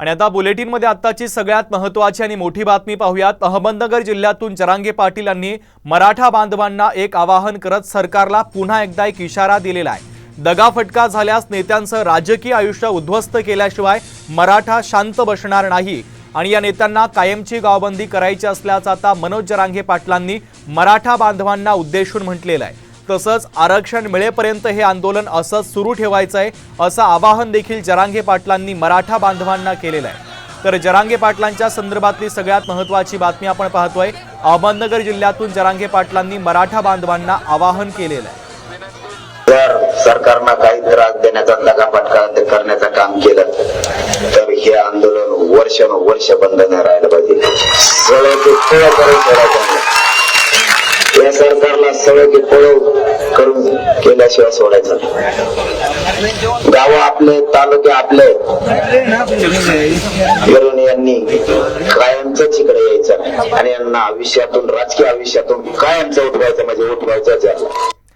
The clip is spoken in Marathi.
आणि आता बुलेटिनमध्ये आत्ताची सगळ्यात महत्त्वाची आणि मोठी बातमी पाहूयात. अहमदनगर जिल्ह्यातून जरांगे पाटील यांनी मराठा बांधवांना एक आवाहन करत सरकारला पुन्हा एकदा एक इशारा दिलेला आहे. दगाफटका झाल्यास नेत्यांचं राजकीय आयुष्य उद्ध्वस्त केल्याशिवाय मराठा शांत बसणार नाही. आणि या नेत्यांना कायमची गावबंदी करायची असल्याचं आता मनोज जरांगे पाटलांनी मराठा बांधवांना उद्देशून म्हटलेलं आहे. तसंच आरक्षण मिळेपर्यंत हे आंदोलन असंच सुरू ठेवायचं आहे असं आवाहन देखील जरांगे पाटलांनी मराठा बांधवांना केलेलं आहे. तर जरांगे पाटलांच्या संदर्भातली सगळ्यात महत्त्वाची बातमी आपण पाहतोय अहमदनगर जिल्ह्यातून जरांगे पाटलांनी मराठा बांधवांना आवाहन केलेलं आहे. जर सरकारनं काही त्रास देण्याचा दगाफटका करण्याचं काम केलं तर हे आंदोलन वर्षानुवर्ष बंद नाही राहिलं पाहिजे. या सरकारला सगळं ते पळ करून केल्याशिवाय सोडायचं गाव आपले तालुके आपले. यांनी कायमच इकडे यायचं आणि यांना आयुष्यातून राजकीय आयुष्यातून कायमचं उठवायचं म्हणजे उठवायचं